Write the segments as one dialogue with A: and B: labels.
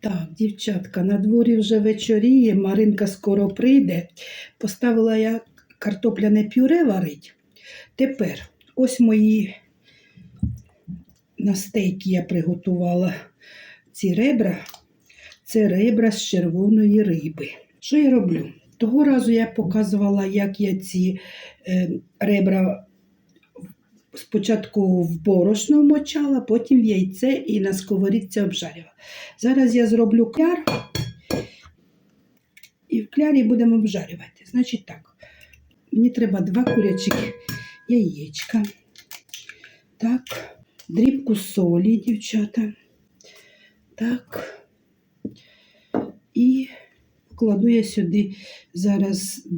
A: Так, дівчатка, на дворі вже вечоріє, Маринка скоро прийде. Поставила я картопляне пюре варить. Тепер ось мої на стейки я приготувала ці ребра. Це ребра з червоної риби. Що я роблю? Того разу я показувала, як я ці е, ребра спочатку в борошно вмочала, потім в яйце і на сковорідці обжарювала. Зараз я зроблю кляр, і в клярі будемо обжарювати. Значить так, мені треба два курячих яєчка. Так, дрібку солі, дівчата. Так. І кладу я сюди зараз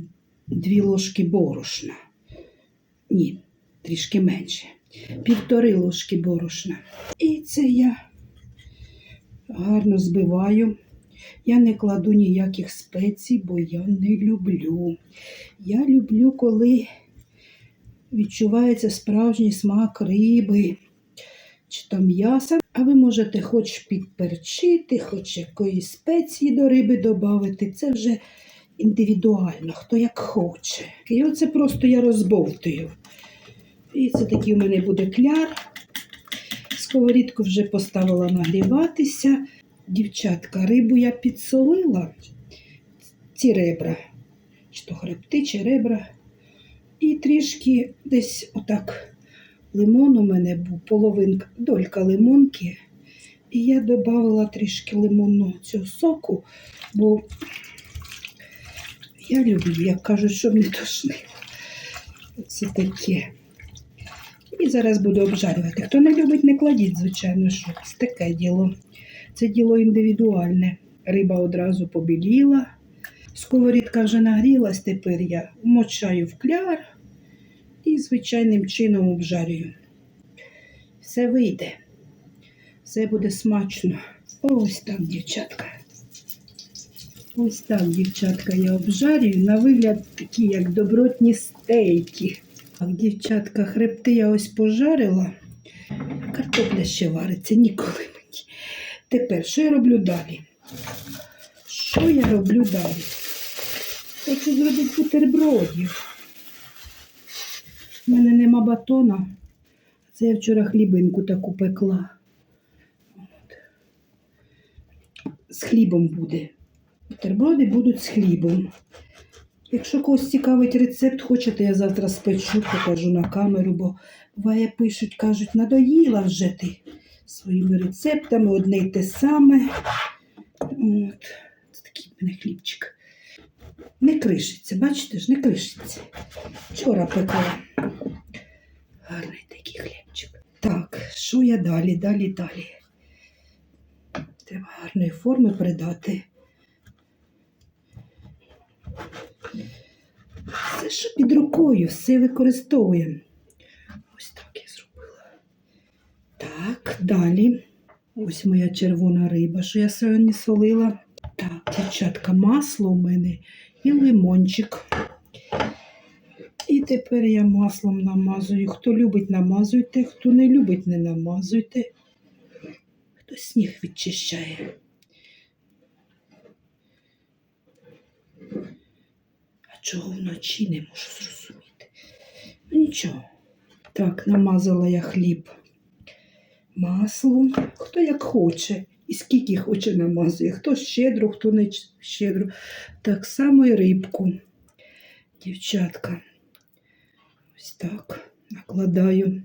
A: дві ложки борошна. Ні, трішки менше. Півтори ложки борошна. І це я гарно збиваю. Я не кладу ніяких спецій, бо я не люблю. Я люблю, коли відчувається справжній смак риби чи то м'яса. А ви можете хоч підперчити, хоч якоїсь спеції до риби додати. Це вже індивідуально, хто як хоче. І оце просто я розбовтую. І це такий у мене буде кляр. Сковорідку вже поставила нагріватися. Дівчатка, рибу я підсолила, ці ребра, чи то хребти, чи ребра. І трішки десь отак лимон у мене був, половинка, долька лимонки. І я додала трішки лимонного цього соку, бо я люблю, як кажуть, щоб не тошнило. Це таке. І зараз буду обжарювати. Хто не любить, не кладіть, звичайно, що це таке діло. Це діло індивідуальне. Риба одразу побіліла. Сковорідка вже нагрілась, тепер я вмочаю в кляр і звичайним чином обжарюю. Все вийде. Все буде смачно. Ось так, дівчатка. Ось так, дівчатка, я обжарюю. На вигляд такі, як добротні стейки. Так, дівчатка, хребти я ось пожарила. Картопля ще вариться ніколи мені. Тепер, що я роблю далі? Що я роблю далі? Хочу зробити бутербродів. У мене нема батона. Це я вчора хлібинку таку пекла. От. З хлібом буде. Бутерброди будуть з хлібом. Якщо когось цікавить рецепт, хочете, я завтра спечу, покажу на камеру, бо буває пишуть, кажуть, надоїла вже ти своїми рецептами, одне й те саме. От. Це такий в мене хлібчик. Не кришиться, бачите ж, не кришиться. Вчора пекла. Гарний такий хлібчик. Так, що я далі, далі, далі? Треба гарної форми придати. Що під рукою, все використовуємо. Ось так я зробила. Так, далі. Ось моя червона риба, що я сьогодні солила. Так, дівчатка, масло у мене і лимончик. І тепер я маслом намазую. Хто любить, намазуйте, хто не любить, не намазуйте. Хто сніг відчищає. Чого вночі не можу зрозуміти? Ну нічого. Так, намазала я хліб маслом. Хто як хоче. І скільки хоче намазує. Хто щедро, хто не щедро. Так само і рибку. Дівчатка. Ось так накладаю.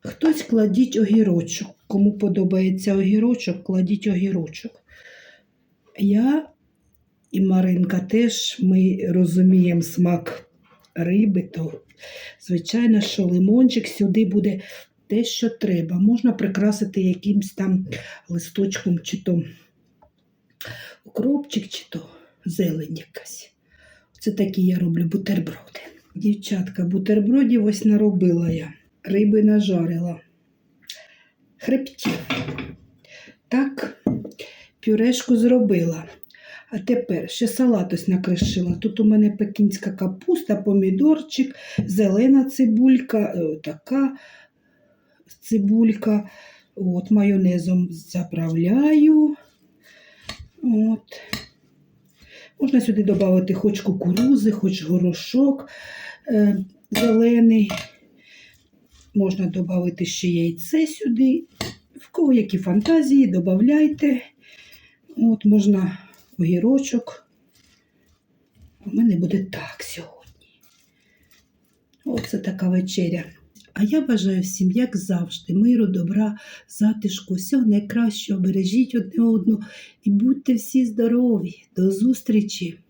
A: Хтось кладіть огірочок. Кому подобається огірочок, кладіть огірочок. Я і Маринка теж ми розуміємо смак риби, то звичайно, що лимончик сюди буде те, що треба. Можна прикрасити якимсь там листочком, чи то укропчик, чи то зелень якась. Це такі я роблю бутерброди. Дівчатка, бутербродів ось наробила я. Риби нажарила. Хребтів. Так, пюрешку зробила. А тепер ще салат ось накришила. Тут у мене пекінська капуста, помідорчик, зелена цибулька, е, така цибулька. От, майонезом заправляю. От. Можна сюди додати хоч кукурузи, хоч горошок е, зелений. Можна додати ще яйце сюди. В кого які фантазії, додавайте. От можна огірочок. У мене буде так сьогодні. Оце така вечеря. А я бажаю всім, як завжди, миру, добра, затишку, всього найкращого. Бережіть одне одну і будьте всі здорові. До зустрічі!